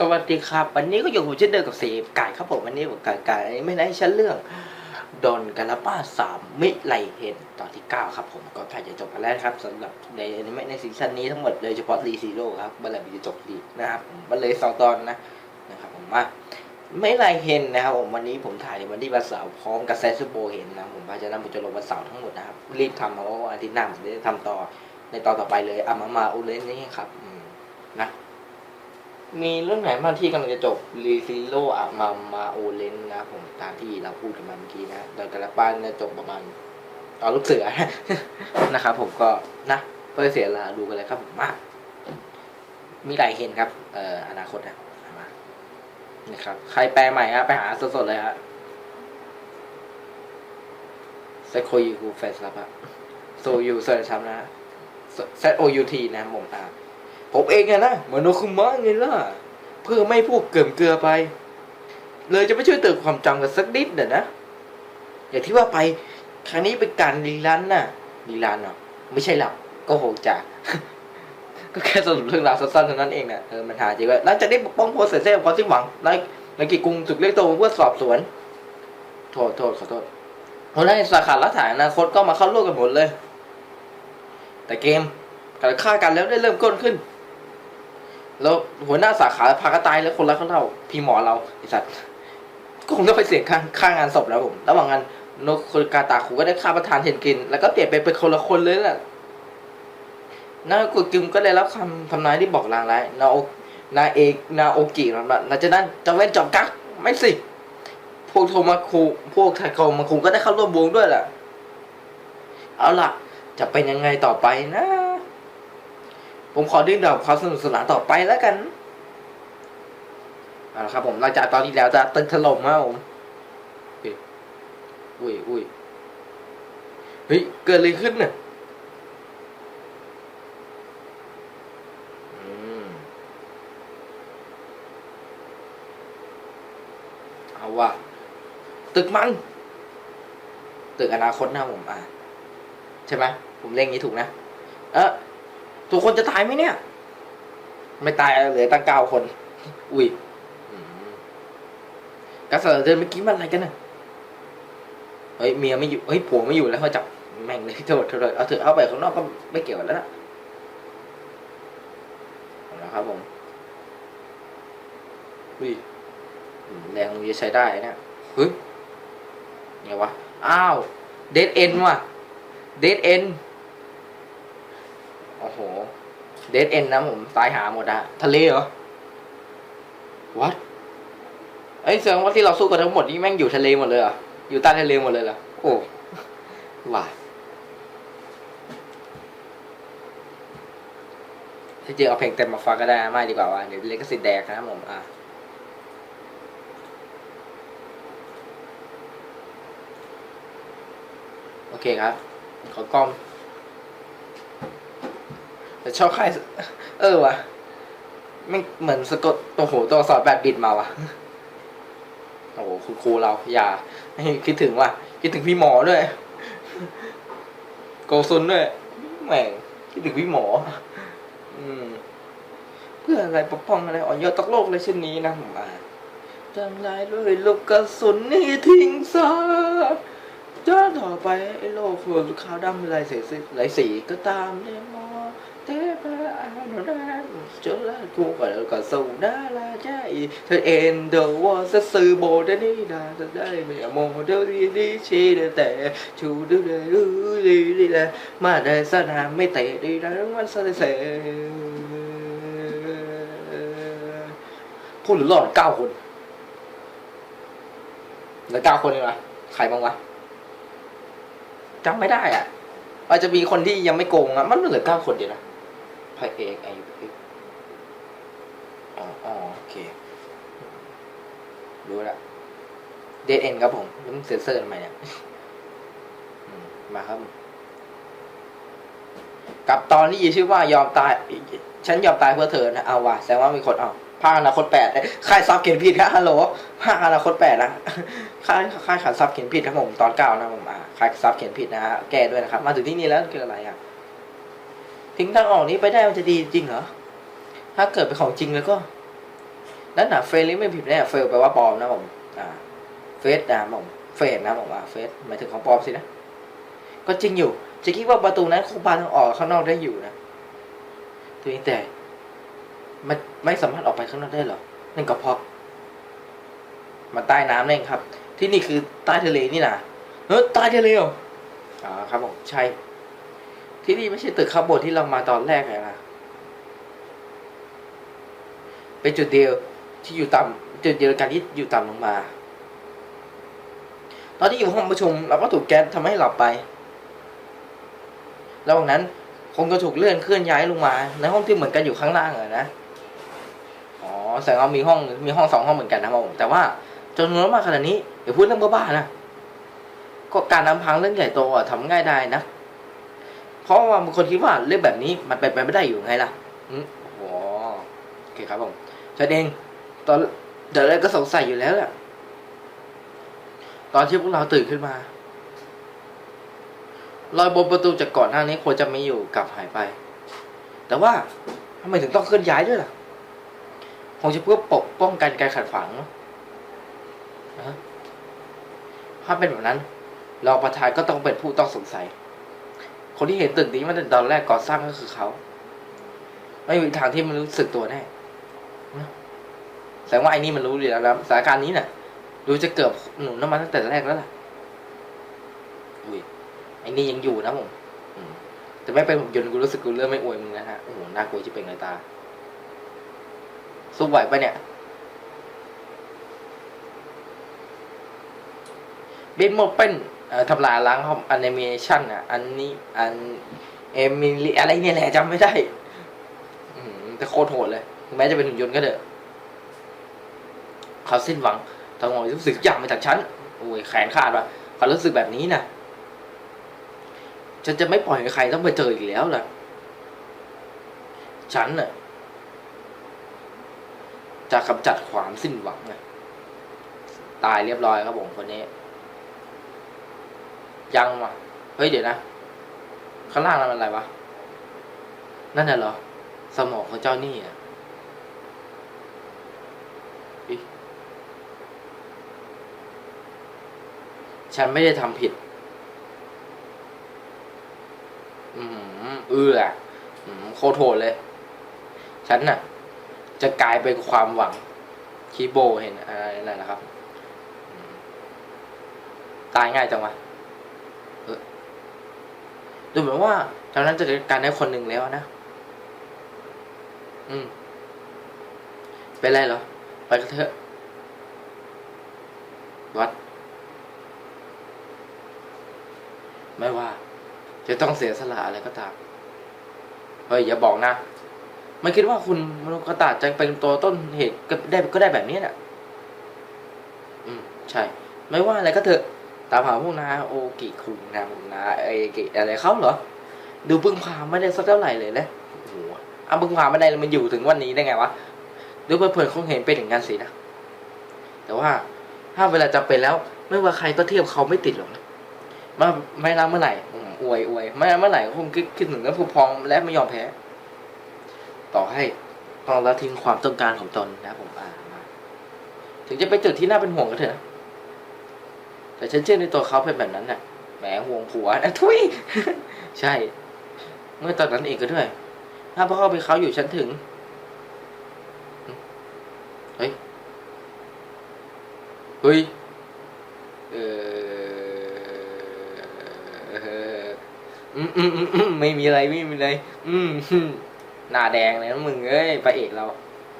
สวัสดีครับ วันนี้ก็อยู่กับเช่นเดิมกับเสพไก่ครับผมวันนี้ผมไก่ไก่ไม่ได้ให้นเรื่องดอนกาลาป้าสามมิไลเห็นตอนที่เก้าครับผมก็ใกล้จะจบแล้วครับสำหรับในในในซีซั่นนี้ทั้งหมดโดยเฉพาะรีซีโร่ครับบัลลังก์จะจบดีนะครับมันเลยสองตอนนะนะครับผมมาไม่ไลเห็นนะครับผมวันนี้ผมถ่ายในวันที่วันเสาร์พร้อมกับแซสโบเห็นนะผมว่าจะนำผมจะลงวันเสาร์ทั้งหมดนะครับรีบทำเพราะว่าอาทิตย์หน้าผมจะทำต่อในตอนต่อไปเลยอามามาอุเลนนี่ครับนะ มีเรื่องไหนบ้างที่กำลังจะจบรีซิโลอะมามาโอเลนนะผมตามที่เราพูดกันมาเมื่อกี้นะโดยกระป้นจะจบประมาณตอนลูกเสือ นะครับผมก็นะเพื่อเสียเวลาดูกันเลยครับผมมามีหลายเห็นครับ เอ่ออนาคตนะมานะครับ ใครแปลใหม่ฮะไปหาสดๆเลยฮะเซโคยูแฟนซับฮะโซยูเซอร์ชัมนะเซโอยูทีนะผมอ่า ผมเองอะนะมโนคุมะไงล่ะ เพื่อไม่พูดเกิมเกลือไป เลยจะไม่ช่วยเติมความจำกันสักนิดเดี๋ยนะ อย่างที่ว่าไป ครั้งนี้เป็นการรีรันน่ะรีรันเนาะไม่ใช่หลับก็คงจะก็แค่สรุปเรื่องราวสั้นๆเท่านั้นเองนะเออมันหาจริงว่าหลังจากนี้ปกป้องโพสเซเซ่ความสิ้นหวังไล่ไล่กิจกรุงถูกเรียกตัวมาเพื่อสอบสวน โทษโทษขอโทษหัวหน้าสาขารัฐาอนาคตก็มาเข้าร่วมกันหมดเลย แต่เกมการฆ่ากันแล้วได้เริ่มก้นขึ้น แล้วหัวหน้าสาขาพากนตายแล้วคนรักของเราพี่หมอเราไอสัตว์ก็คงต้องไปเสี่ยงค่าค่างานศพแล้วผม ระหว่างนั้นนกคกาตาคูก็ได้ฆ่าประธานเทนกิน แล้วก็เปลี่ยนไปเป็นคนละคนเลยแหละนากุจิมก็ได้รับคำทำนายที่บอกลางร้ายนาโอนาเอกนาโอกินั่นแหละหลังจากนั้นจะเว้นจอบกักไม่สิ พวกโทมาคูพวกไทโกมาคูก็ได้เข้าร่วมวงด้วยแหละเอาล่ะ จะเป็นยังไงต่อไปนะ ผมขอดึงดับความสนุกสนานต่อไปแล้วกันเอาละครับผมหลังจากตอนที่แล้วจะตึกถล่มครับผมอุ้ยอุ้ยเฮ้ยเกิดอะไรขึ้นเนี่ยเอาว่ะตึกมันตึกอนาคตนะผมอะใช่ไหมผมเล่งนี้ถูกนะ เออ ทุกคนจะตายไหมเนี่ย ไม่ตายเหลือตั้งเก้าคน อุ้ยอืมกระเสริฐเดินเมื่อกี้มันอะไรกันน่ะเฮ้ยเมียไม่อยู่เฮ้ยผัวไม่อยู่แล้วเขาจับแม่งเลยโทษโทษโทษเอาเถอะเอาไปข้างนอกก็ไม่เกี่ยวแล้วนะเอาละครับผมอุ้ยอืมแรงมันจะใช้ได้นะเฮ้ยไงวะ อ้าว เดดเอ็นว่ะ เดดเอ็นโอ้โห เดดเอ็นนะผมตายหาหมดอะทะเลเหรอวัดไอ้ยแสดงว่าที่เราสู้กันทั้งหมดนี่แม่งอยู่ทะเลหมดเลยเหรออยู่ใต้ทะเลหมดเลยเหรอโอ้ว่าถ้าเจอเอาเพลงเต็มมาฟังก็ได้ไม่ดีกว่าว่าเดี๋ยวเล็กก็สิแดกนะครับผมอะโอเคครับ ขอกล้อง ชอบค่ายเออวะไม่เหมือนสะกดโอ้โหตัวสอดแบบบิดมาวะโอ้โหคุณครูเรา อย่าคิดถึงว่ะคิดถึงพี่หมอด้วย โกซุนด้วยแหม่งคิดถึงพี่หมอ อืม เพื่ออะไรปกป้องอะไรอ่อนโยนตกโลกเลยเช่นนี้นะผมอ่าจำลายด้วยลูกกระสุนนี่ทิ้งซะจะต่อไปไอ้โลกส่วนขาวดำลายสีลายสีก็ตามได้มอ เทพอานุรักษ์จนละกูก็แล้วก็ส่งดาราใจเธอเอ็นเดอร์วอสซื้อโบเดนี่ดาจะได้ไม่โมเดลดีดีชีเดแต่ชูดูเลยดูดีดีเลมาได้สนามไม่เตะดีนะมันเสเสพูดหรือหลอดเก้าคนเหลือเก้าคนเลยนะใครบ้างวะจำไม่ได้อะอาจจะมีคนที่ยังไม่โกงอะ มันเหลือเก้าคนเดียวนะ พระเอกไอ้อ๋ออ๋อโอเค รู้ละเดทเอ็นครับผมแล้วมึงเซ็นเซอร์ทำไมเนี่ยมาครับ กับตอนที่ชื่อว่ายอมตาย ฉันยอมตายเพื่อเธอนะเอาว่ะแสดงว่ามีคนเอาภาคอนาคตแปดค่ายซับเขียนผิดครับฮัลโหลภาคอนาคตแปดนะค่ายค่ายขันซับเขียนผิดครับผมตอนเก้านะผมอ่าค่ายซับเขียนผิดนะฮะแก้ด้วยนะครับ มาถึงที่นี่แล้วคืออะไรอะ ทิ้งทางออกนี้ไปได้มันจะดีจริงเหรอ ถ้าเกิดเป็นของจริงแล้วก็ นั่นน่ะเฟลไม่ผิดแน่เฟลแปลว่าปลอมนะผมอ่าเฟซนะผมเฟซนะผมอ่าเฟซหมายถึงของปลอมสินะ ก็จริงอยู่ จะคิดว่าประตูนั้นคงพาทางออกข้างนอกได้อยู่นะทีนี้แต่มันไม่สามารถออกไปข้างนอกได้หรอนั่นก็เพราะมันใต้น้ำนั่นเองครับ ที่นี่คือใต้ทะเลนี่นะเฮ้ยใต้ทะเลเหรออ่าครับผมใช่ ที่นี่ไม่ใช่ตึกข้างบนที่เรามาตอนแรกไงล่ะเป็นจุดเดียวที่อยู่ต่ำจุดเดียวกันที่อยู่ต่ำลงมา ตอนที่อยู่ห้องประชุมเราก็ถูกแก๊สทำให้หลับไประหว่างนั้นคงจะถูกเลื่อนเคลื่อนย้ายลงมา ในห้องที่เหมือนกันอยู่ข้างล่างอะนะ อ๋อแสดงว่ามีห้องมีห้องสองห้องเหมือนกันนะครับผมแต่ว่าจนวนมาขนาดนี้อย่าพูดเรื่องบ้าๆนะก็การนำพังเรื่องใหญ่โตอะทำง่ายได้นะ เพราะว่าบางคนคิดว่าเรื่องแบบนี้มันเป็นไปไม่ได้อยู่ไงล่ะอืมโอ้โอเคครับผมฉันเองตอนเดี๋ยวแรกก็สงสัยอยู่แล้วแหละตอนที่พวกเราตื่นขึ้นมารอยบนประตูจากก่อนหน้านี้ควรจะไม่อยู่กลับหายไป แต่ว่าทำไมถึงต้องเคลื่อนย้ายด้วยล่ะคงจะเพื่อปกป้องกันการขัดฝังนะนะถ้าเป็นแบบนั้นรองประธานก็ต้องเป็นผู้ต้องสงสัย คนที่เห็นตึกนี้มาตั้งแต่ตอนแรกก่อสร้างก็คือเขา ไม่มีทางที่มันรู้สึกตัวแน่แสดงว่าไอ้นี่มันรู้อยู่แล้วนะสถานการณ์นี้น่ะดูจะเกือบหนุนน้ำมันตั้งแต่แรกแล้วล่ะ อุ้ย ไอ้นี่ยังอยู่นะผมแต่ไม่เป็นผมยนต์กูรู้สึกกูเริ่มไม่อวยมึงแล้วฮะ โอ้โห น่ากลัวจะเป็นไงตา สู้ไหวปะเนี่ยเบนโมดเป็น ทำลายล้างห้องแอนิเมชันอะ อันนี้อันเอมิลีอะไรเนี่ยแหละจำไม่ได้อืมแต่โคตรโหดเลย แม้จะเป็นหุ่นยนต์ก็เถอะเขาสิ้นหวังทั้งหมดรู้สึกอย่างมาจากฉันโอ้ยแขนขาดว่ะเขารู้สึกแบบนี้นะฉันจะไม่ปล่อยให้ใครต้องไปเจออีกแล้วล่ะ ฉันน่ะจะกำจัดความสิ้นหวังไงตายเรียบร้อยครับผมคนนี้ ยังวะเฮ้ยเดี๋ยวนะ ข้างล่างนั้นมันอะไรวะ นั่นน่ะเหรอ สมองของเจ้านี่อะอิฉันไม่ได้ทำผิด อืมเอืออืมโคตรโหดเลย ฉันน่ะ จะกลายเป็นความหวัง คีโบเห็นอะไรนั่นนะครับ ตายง่ายจังวะ ดูเหมือนว่าตอนนั้นจะจัดการได้คนหนึ่งแล้วนะ อืม เป็นไรเหรอ ไปกันเถอะ วัด ไม่ว่า จะต้องเสียสละอะไรก็ตาม เฮ้ย อย่าบอกนะ ไม่คิดว่าคุณมนุษย์กระตาจะเป็นตัวต้นเหตุก็ได้ก็ได้แบบนี้น่ะอืม ใช่ ไม่ว่าอะไรก็เถอะ ตามหาพวกนาโอกิคุงนาผมนาเอกิอะไรเขาเหรอ ดูพึ่งพาไม่ได้สักเท่าไหร่เลยนะโอ้โหอะพึ่งพาไม่ได้แล้วมันอยู่ถึงวันนี้ได้ไงวะดูเพื่อนๆคงเห็นเป็นอย่างนั้นสินะ แต่ว่าถ้าเวลาจำเป็นแล้ว ไม่ว่าใครก็เทียบเขาไม่ติดหรอกนะมาไม่รักเมื่อไหร่อวยอวยไม่รักเมื่อไหร่คงคิดคิดถึงแล้วผู้พองและไม่ยอมแพ้ ต่อให้ต้องละทิ้งความต้องการของตนนะผมอ่ามาถึงจะเป็นจุดที่น่าเป็นห่วงก็เถอะ แต่ฉันเชื่อในตัวเขาเป็นแบบนั้นน่ะแหมห่วงผัวนะทุยใช่ เมื่อตอนนั้นเองก็ด้วย ถ้าพ่อเป็นเขาอยู่ฉันถึงเฮ้ยเฮ้ยเอออืมอืมอืมไม่มีอะไรไม่มีอะไรอืมหน้าแดงเลยนะมึงเอ้ยพระเอกเรา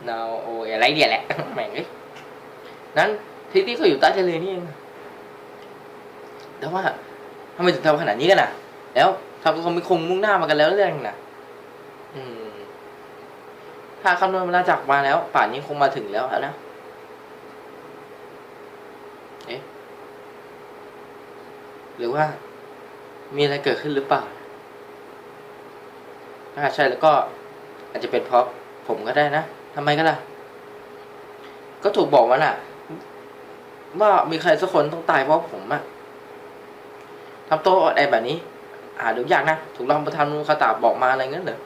เราโอ้ยอะไรเดียแหละแหม่งเอ้ยนั้นที่ที่เขาอยู่ใต้ทะเลนี่เอง แต่ว่าทำไมถึงทำขนาดนี้กันนะแล้วทำเขาไม่คงมุ่งหน้ามากันแล้วเรื่องนะอืม ถ้าคำนวณเวลาจากมาแล้ว ป่านนี้คงมาถึงแล้วนะเอ๊ะหรือว่า มีอะไรเกิดขึ้นหรือเปล่าถ้าใช่แล้วก็ อาจจะเป็นเพราะผมก็ได้นะทำไมก็ล่ะ ก็ถูกบอกมาน่ะ ว่ามีใครสักคนต้องตายเพราะผมอะ ทำตัวอดแอแบบนี้ อ่าดูยากนะ ถูกรองประธานนูคาตาบอกมาอะไรเงี้ยเหรอ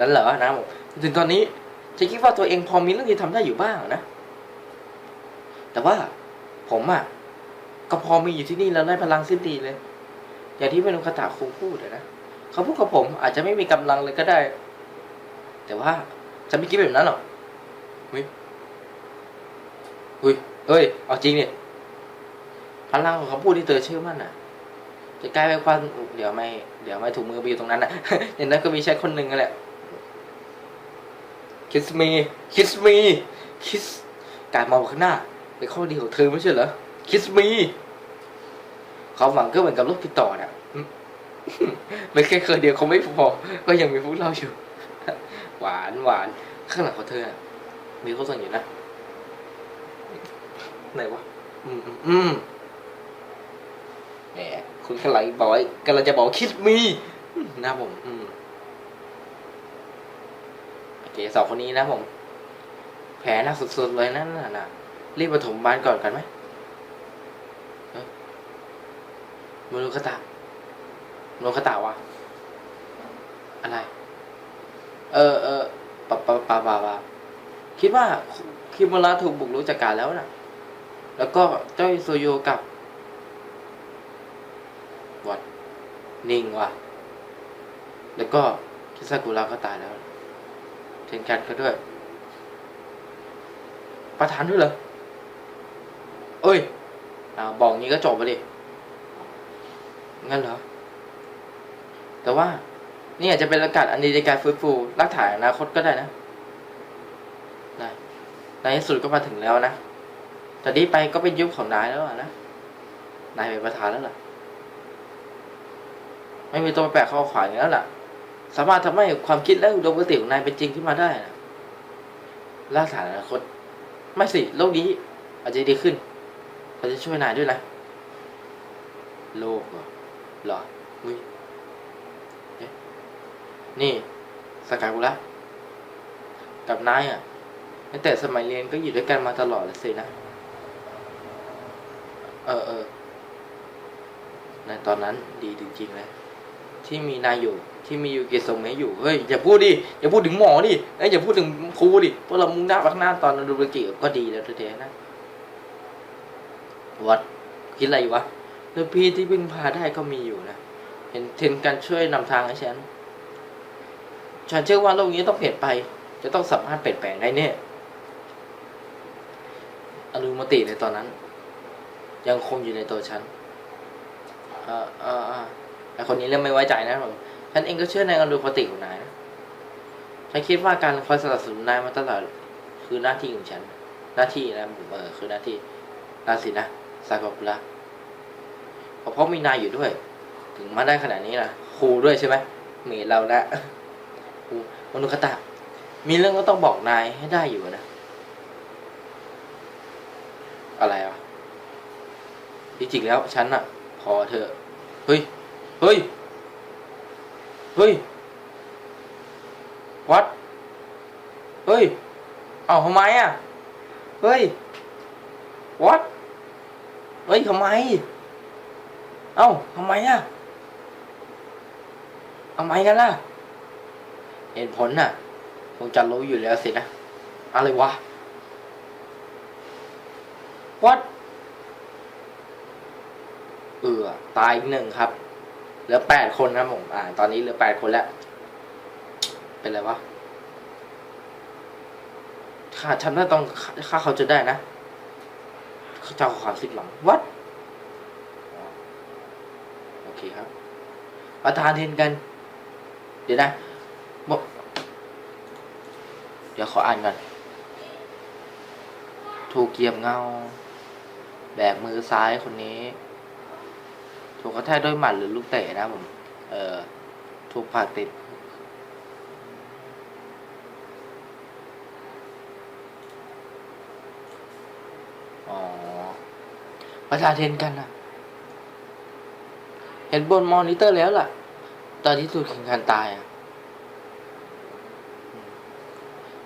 นั่นเหรอนะผมถึงตอนนี้ฉันคิดว่าตัวเองพอมีเรื่องที่ทำได้อยู่บ้างนะ แต่ว่าผมอะก็พอมีอยู่ที่นี่แล้วได้พลังสิ้นดีเลย อย่างที่เมนุคาตะคงพูดนะเขาพูดกับผมอาจจะไม่มีกำลังเลยก็ได้ แต่ว่าฉันไม่คิดแบบนั้นหรอกเฮ้ยเฮ้ยเฮ้ย เอาจริงเนี่ยพลังของเขาพูดที่เธอเชื่อมั่นอะ จะกลายเป็นความเดี๋ยวไม่ เดี๋ยวไม่ถูกมือไปอยู่ตรงนั้นนะอย่างนั้นก็มีใช้คนหนึ่งนั่นแหละ คิสมีคิสมีคิสการมองข้างหน้าเป็นข้อดีของเธอไม่ใช่เหรอคิสมีความหวังก็เหมือนกับโรคติดต่อเนี่ยไม่แค่เคยเดียวเขาไม่พอ ก็ยังมีพวกเราอยู่ หวานหวานข้างหลังของเธอ มีเขาสั่งอยู่นะไหนวะ อืมอืมอืมแหม คุณข้างหลังบอกว่ากำลังจะบอกคิดมีนะผมอืมโอเคสองคนนี้นะผม แผลหนักสุดๆเลยนั่นน่ะนะรีบปฐมพยาบาลก่อนกันไหมมโนคาตะโมโนคาตะวะอะไร เออเออปะปะปะปะปะคิดว่าคิมุระถูกบุกรุกจากการแล้วนะแล้วก็เจ้าโซโยกับ วัดนิ่งว่ะ แล้วก็คิซากุระก็ตายแล้วเทนกันก็ด้วย ประธานด้วยเหรอ เอ้ยอบอกงี้ก็จบไปดิ งั้นเหรอ แต่ว่า นี่อาจจะเป็นอากาศอันดีในการฟื้นฟูรักถ่ายอนาคตก็ได้นะนะในที่สุดก็มาถึงแล้วนะแต่นี้ไปก็เป็นยุคของนายแล้วนะ นายเป็นประธานแล้วล่ะ ไม่มีตัวแปลกเข้าขวางอย่างนั้นล่ะสามารถทำให้ความคิดและอุดมคติของนายเป็นจริงขึ้นมาได้นะรักษาอนาคต ไม่สิโลกนี้ อาจจะดีขึ้นเราจจะช่วยนายด้วยนะ โลกเหรอหรอมุ้ยนี่สกายกุระกับนายอะตั้งแต่สมัยเรียนก็อยู่ด้วยกันมาตลอดเลยสินะ เออเออในตอนนั้นดีจริงๆเลย ที่มีนายอยู่ที่มียูเกะทรงเมะอยู่เฮ้ยอย่าพูดดิอย่าพูดถึงหมอดิเอ้ยอย่าพูดถึงครูดิเพราะเรามุ่งหน้าไปข้างหน้าตอนดูรกิก็ดีแล้วแท้ๆนะวัดคิดอะไรวะเรื่อพี่ที่พึ่งพาได้ก็มีอยู่นะเห็นเทนกันช่วยนำทางให้ฉันฉันเชื่อว่าโลกนี้ต้องเปลี่ยนไป จะต้องสามารถเปลี่ยนแปลงได้เนี่ยอนุมติในตอนนั้น ยังคงอยู่ในตัวฉันเออเออ เออไอคนนี้เริ่มไม่ไว้ใจนะผมฉันเองก็เชื่อในอนุปติของนายนะฉันคิดว่าการคอยสนับสนุนนายมาตลอดคือหน้าที่ของฉัน หน้าที่นะผมเออคือหน้าที่นาสินะซากากุระเพราะมีนายอยู่ด้วย ถึงมาได้ขนาดนี้นะครูด้วยใช่ไหมเมดเราละครูมนุคตะ มีเรื่องก็ต้องบอกนายให้ได้อยู่นะ อะไรอะจริงๆแล้วฉันอะพอเธอเฮ้ย เฮ้ย เฮ้ย วัด เฮ้ย เอ้าทำไมอะ เฮ้ย วัด เฮ้ยทำไม เอ้าทำไมอะทำไมกันล่ะ เหตุผลน่ะคงจะรู้อยู่แล้วสินะ อะไรวะ วัด เออ ตายอีกหนึ่งครับ เหลือแปดคนครับผมอ่าตอนนี้เหลือแปดคนแล้ว เป็นไรวะขาฉันน่าต้องฆ่าเขาจะได้นะเจ้าความสิ้นหวังวัดโอเคครับ ประธานเทนกัน เดี๋ยวนะบอกเดี๋ยวขออ่านก่อนถูกเหยียบเงา แบกมือซ้ายคนนี้ ถูกกระแทกด้วยหมัดหรือลูกเตะนะผมเออถูกผ่าติด อ๋อ ประธาเทนกันนะเห็นบนมอนิเตอร์แล้วล่ะ ตอนที่ถูกแข่งขันตายอะ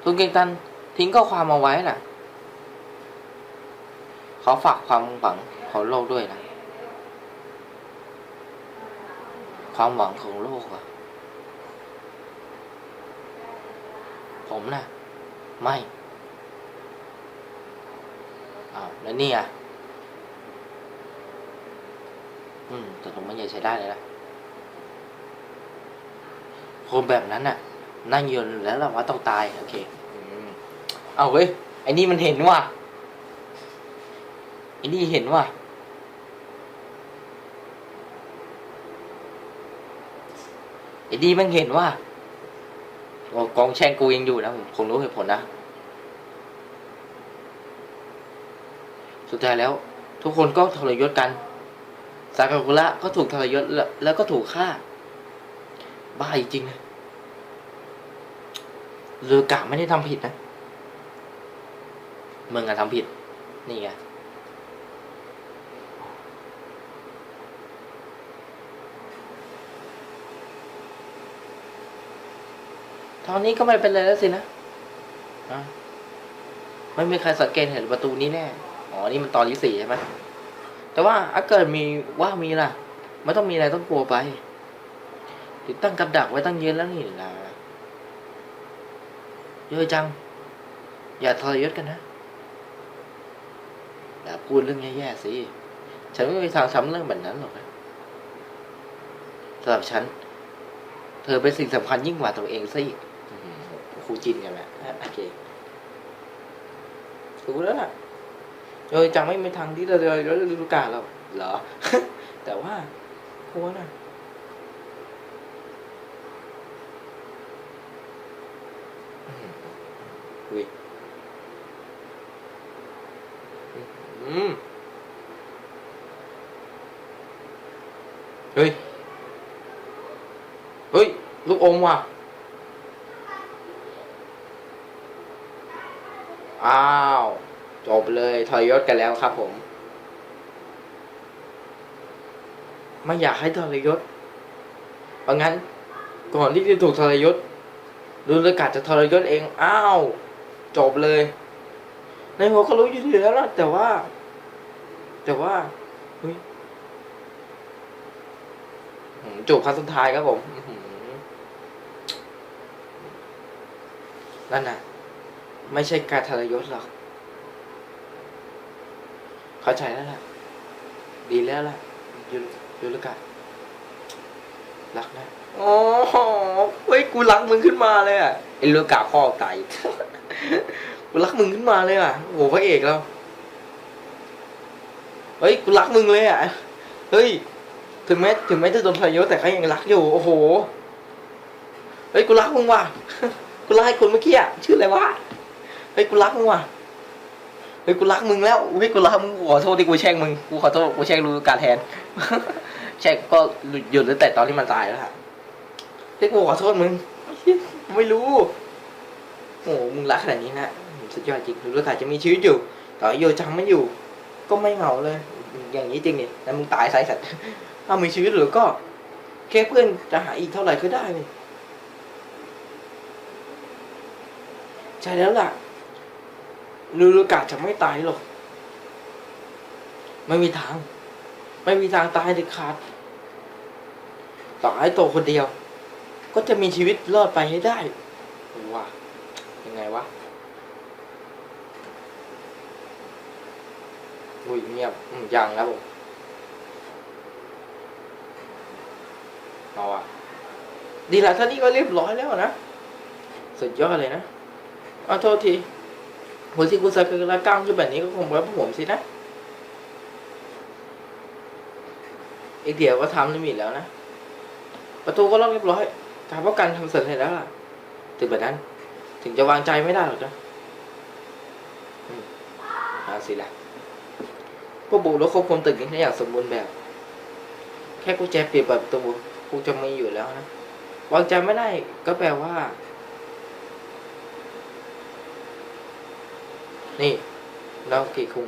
ทุนเก่งตันทิ้งข้อความเอาไว้น่ะเขาฝากความหวังของโลกด้วยนะ ความหวังของโลกอะผมนะ่ะ ไม่อ้าวแล้วนี่อะ อืมแต่ผมมันยังใช้ได้เลยนะคนแบบนั้นน่ะ นั่งยนแล้วเราว่าต้องตาย โอเคอืมเอาเว้ยไอ้นี่มันเห็นว่ะไอ้นี่เห็นว่ะ ไอ้ดีมันเห็นว่า กองแช่งกูยังอยู่นะผมคงรู้เหตุผลนะ สุดท้ายแล้ว ทุกคนก็ทรยศกัน ซากากุระก็ถูกทรยศแล้วแล้วก็ถูกฆ่า บ้าจริงๆนะเรือกะไม่ได้ทำผิดนะ มึงอะทำผิด นี่ไง ตอนนี้ก็ไม่เป็นไรแล้วสินะไม่มีใครสังเกตเห็นประตูนี้แน่ อ๋อ นี่มันตอนที่สี่ใช่ไหมแต่ว่าถ้าเกิดมีว่ามีล่ะ ไม่ต้องมีอะไรต้องกลัวไป ติดตั้งกับดักไว้ตั้งเยอะแล้วนี่นะเยอะจัง อย่าทรยศกันนะ อย่าพูดเรื่องแย่ๆสิ ฉันไม่มีทางทำเรื่องแบบนั้นหรอกนะสำหรับฉัน เธอเป็นสิ่งสำคัญยิ่งกว่าตัวเองซะอีก ครูจินกันแหละโอเคถูกแล้วล่ะเออจังไม่มีทางที่เราจะเราจะรู้การเราเหรอ แต่ว่าครูว่าน่ะอุ้ยอืมเฮ้ย เฮ้ย ลูกอมว่ะ อ้าว จบเลยทรยศกันแล้วครับผม ไม่อยากให้ทรยศเพราะงั้น ก่อนที่จะถูกทรยศดูรกาศจะทรยศเอง อ้าว จบเลย ในหัวก็รู้อยู่แล้วนะแต่ว่า แต่ว่าเฮ้ยจูบครั้งสุดท้ายครับผมนั่นน่ะ ไม่ใช่การทรยศหรอก เข้าใจแล้วล่ะ ดีแล้วล่ะยูยูรุกะรักนะอ้โหเฮ้ยกูรักมึงขึ้นมาเลยอะไอ้ลูกะข้อไตกูรักมึงขึ้นมาเลยอะโอ้โหพระเอกแล้วเฮ้ยกูรักมึงเลยอะเฮ้ยถึงแม้ถึงแม้จะโดนทรยศแต่ก็ยังรักอยู่โอ้โหเฮ้ยกูรักมึงว่ะกูรักคนเมื่อกี้อะชื่ออะไรวะ เฮ้ยกูรักมึงว่ะเฮ้ยกูรักมึงแล้วเฮ้ยกูรักมึงขอโทษที่กูแช่งมึงกูขอโทษกูแช่งรู้การแทนแช่งก็หยุดตั้งแต่ตอนที่มันตายแล้วฮะเฮ้ยกูขอโทษมึงไม่รู้โอ้โหมึงรักขนาดนี้นะสุดยอดจริงรู้ว่าอาจจะมีชีวิตอยู่ต่อโยจังไม่อยู่ ก็ไม่เหงาเลย อย่างนี้จริงนี่แล้วมึงตายใส่สัตว์ถ้ามีชีวิตหรือก็แค่เพื่อนจะหาอีกเท่าไหร่ก็ได้เลยใช่แล้วล่ะ ลูลูกาจะไม่ตายหรอก ไม่มีทาง ไม่มีทางตายเด็ดขาดต่อให้โตวคนเดียว ก็จะมีชีวิตรอดไปให้ได้ว้ายังไงวะอุ้ยเงียบยังครับผมเอาอะดีละท่านี้ก็เรียบร้อยแล้วนะ สุดยอดเลยนะเอาโทษที หัวที่คุณซากุระก้าวขึ้นแบบนี้ก็คงเป็นพวกผมสินะอีกเดี๋ยวก็ทำลิมิตแล้วนะ ประตูก็ล็อกเรียบร้อยการป้องกันทำเสร็จแล้วล่ะถึงแบบนั้น ถึงจะวางใจไม่ได้หรอกนะอืมเอาสิละพวกบุกรถควบคุมตึกนี้อย่างสมบูรณ์แบบ แค่กุญแจเปลี่ยนประตูกูจะมีอยู่แล้วนะวางใจไม่ได้ก็แปลว่า นี่เรากี่คุง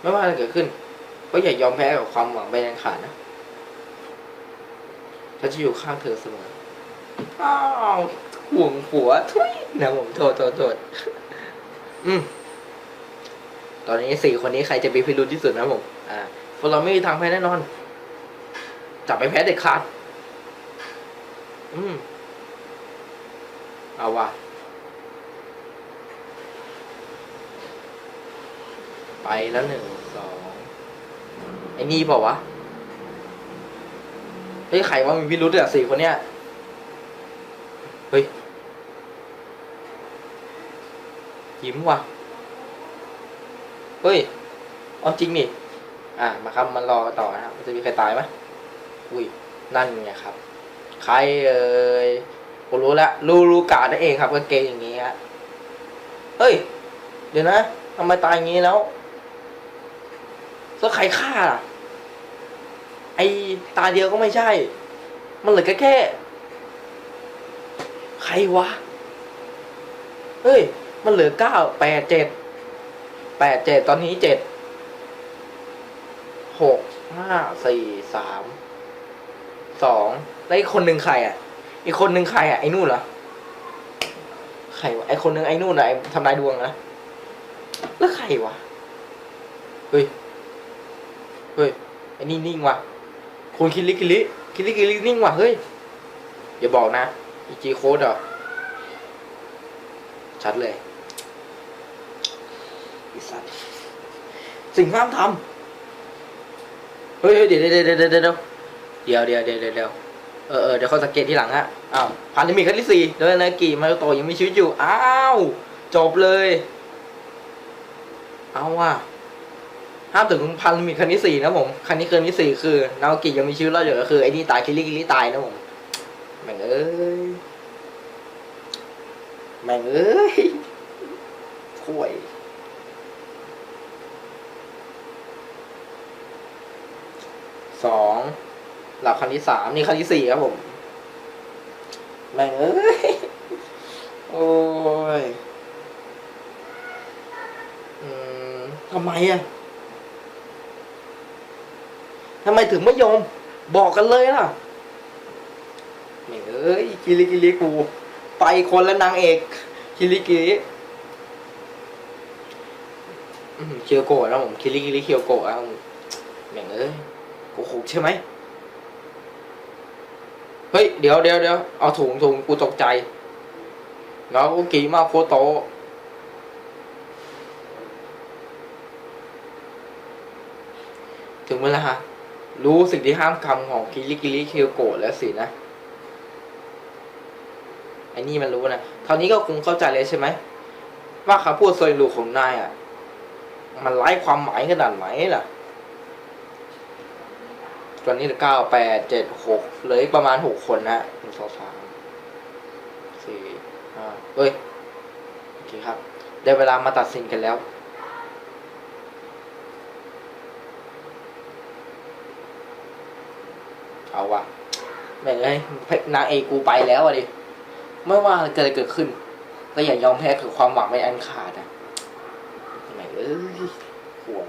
ไม่ว่าอะไรเกิดขึ้น ก็อย่ายอมแพ้กับความหวังไปยังขาดนะฉันจะอยู่ข้างเธอเสมออ้าวห่วงผัวทุยนะผมโทษโทษโทษอืมตอนนี้สี่คนนี้ใครจะมีพิรุธที่สุดนะผม อ่าพวกเราไม่มีทางแพ้แน่นอน จับไปแพ้เด็ดขาด อืม เอาว่ะ ไป แล้วหนึ่งสองไอ้นี่เปล่าวะเฮ้ยใครว่ามีพิรุธอะสี่คนเนี้ยเฮ้ยยิ้มว่ะเฮ้ยเอาจริงนี่อะมาครับมันรอต่อนะครับจะมีใครตายไหมอุ้ยนั่นไงครับ ใครเอ่ยผมรู้แล้วรู้รู้กาดนั่นเองครับกางเกงอย่างงี้ฮะเฮ้ย เดี๋ยวนะทำไมตายอย่างงี้แล้ว แล้วใครฆ่าล่ะ ไอตาเดียวก็ไม่ใช่ มันเหลือแค่แค่ ใครวะเฮ้ย มันเหลือเก้าแปดเจ็ดแปดเจ็ดตอนนี้เจ็ดหกห้าสี่สามสองแล้วอีกคนหนึ่งใครอะ อีกคนหนึ่งใครอะไอ้นู่นเหรอใครวะไอ้คนหนึ่งไอ้นู่นอะไอ้ทำนายดวงนะแล้วใครวะเฮ้ย เฮ้ยไอ้นี่นิ่งว่ะคุณคิริกิริคิริกิรินิ่งว่ะเฮ้ยอย่าบอกนะอีจีโค้ดเหรอชัดเลยอีสัตว์สิ่งห้ามทำเฮ้ยเดี๋ยวเดี๋ยวเดี๋ยวเดี๋ยวเดี๋ยวเดี๋ยวเดี๋ยวเดี๋ยวเดี๋ยวเออเออเดี๋ยวเขาสังเกตทีหลังฮะอ้าวพันธมิตรขั้นที่สี่แล้วนากิมาโตยังมีชีวิตอยู่อ้าวจบเลย เอาว่ะ ห้ามถึงพันมิตรคันที่สี่นะผมคันนี้คันที่สี่คือนาโอกิยังมีชีวิตรอดอยู่ก็คือไอ้นี่ตายคิริกิริตายนะผมแม่งเอ้ยแม่งเอ้ยข่วยสองหลับคันที่สามนี่คันที่สี่ครับผม แม่งเอ้ย โอ้ย อืมทำไมอะ ทำไมถึงไม่ยอมบอกกันเลยล่ะแม่งเอ้ยกิริกิริกู ไปคนละนางเอกคิริกิริเคียวโกะแล้วผมคิริกิริเคียวโกะแล้วผมแม่งเอ้ยโกหกใช่ไหมเฮ้ยเดี๋ยวเดี๋ยวเดี๋ยวเอาถุงถุงกูตกใจแล้วกูกีมาโคโตะถึงเวลา รู้สิ่งที่ห้ามคำของคิริกิริเคียวโกะแล้วสินะไอ้นี่มันรู้นะเท่านี้ก็คงเข้าใจเลยใช่ไหมว่าคำพูดโซยลูของนายอะ มันไร้ความหมายขนาดไหนล่ะตอนนี้เหลือเก้าแปดเจ็ดหกเหลืออีกประมาณหกคนนะหนึ่งสองสามสี่ห้าเอ้ยโอเคครับ ได้เวลามาตัดสินกันแล้ว เอาวะแม่งเอ้นางเอกกูไปแล้วอะดิไม่ว่าอะเกิดอะไรเกิดขึ้นก็อย่ายอมแพ้คือความหวังไม่อันขาดอะทำไมเอ้ยห่วง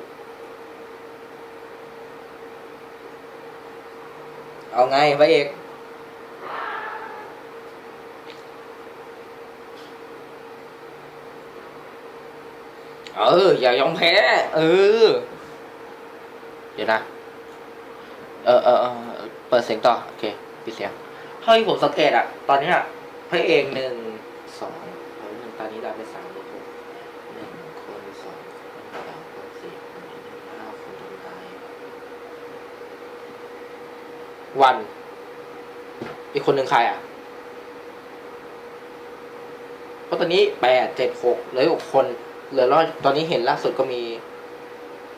เอาไงพระเอกเออ อย่ายอมแพ้ เออ เดี๋ยวนะ เออเออ ปิดเสียงต่อ โอเคปิดเสียงเท่าที่ผมสังเกตอะตอนเนี้ยพระเอกหนึ่งสองเอาหนึ่งตอนนี้เราไปสามเลยผมหนึ่งคนสองคนสามคนสี่คนห้าคนสุดท้ายวัน อีกคนหนึ่งใครอะเพราะตอนนี้แปดเจ็ดหกเหลือหกคน เหลือรอดตอนนี้เห็นล่าสุดก็มี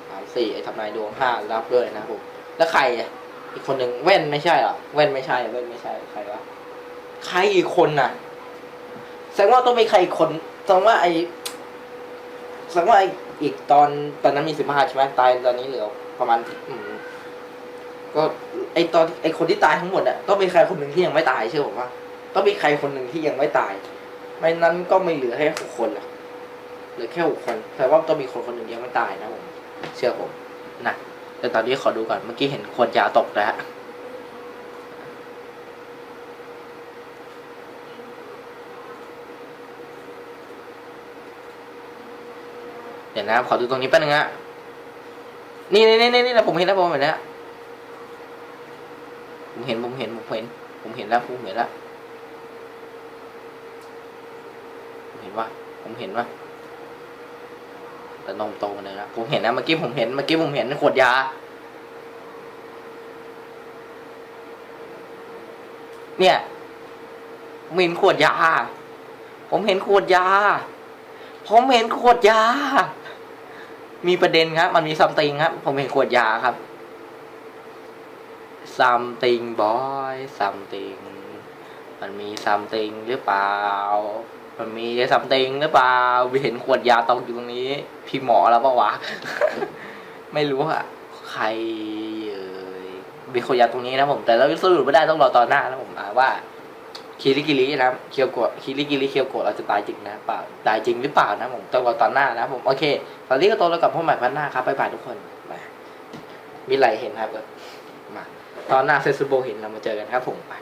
สามสี่ไอ้ทำนายดวงห้ารับด้วยนะผม แล้วใครอะ อีกคนหนึ่งแว่นไม่ใช่หรอแว่นไม่ใช่แว่นไม่ใช่ใครวะใครอีกคนน่ะ แสดงว่าต้องมีใครอีกคนแสดงว่าไอแสดงว่าไออีกตอนตอนนั้นมีสิบห้าใช่ไหมตายตอนนี้เหลือประมาณอืมก็ไอตอนไอคนที่ตายทั้งหมดอะต้องมีใครคนหนึ่งที่ยังไม่ตายเชื่อผมว่าต้องมีใครคนหนึ่งที่ยังไม่ตาย ไม่นั้นก็ไม่เหลือแค่หกคนละเหลือแค่หกคนแต่ว่าต้องมีคนคนหนึ่งยังไม่ตายนะผมเชื่อผมนะ แต่ตอนนี้ขอดูก่อนเมื่อกี้เห็นคนยาตกแล้วเดี๋ยวนะขอดูตรงนี้แป๊บนึงฮะนี่นี่นี่นี่นะผมเห็นแล้วผมเห็นแล้วผมเห็นผมเห็นผมเห็น ผมเห็นแล้วผมเห็นแล้วผมเห็นว่าผมเห็นว่า แต่นมโตมาเลยนะผมเห็นนะเมื่อกี้ผมเห็นเมื่อกี้ผมเห็นขวดยา เนี่ยผมเห็นขวดยา ผมเห็นขวดยา ผมเห็นขวดยา มีประเด็นครับ มันมีซัมติงครับ ผมเห็นขวดยาครับ something boy something มันมี something หรือเปล่า มันมี something หรือเปล่าเห็นขวดยาตกอยู่ตรงนี้ พี่หมอแล้วปะวะ ไม่รู้อะใครเอ่ยมีขวดยาตรงนี้นะผม แต่เราสรุปไม่ได้ต้องรอตอนหน้านะผมอาว่าคิริกิรินะเคียวโกะคิริกิริเคียวโกะเราจะตายจริงนะเปล่าตายจริงหรือเปล่านะผมต้องรอตอนหน้านะผมโอเค ตอนนี้ก็โตแล้วกับพ่อใหม่พันหน้าครับบ๊ายบายทุกคนมามีอะไรเห็นครับมาตอนหน้าเซซูโบเห็นเรามาเจอกันครับผมไป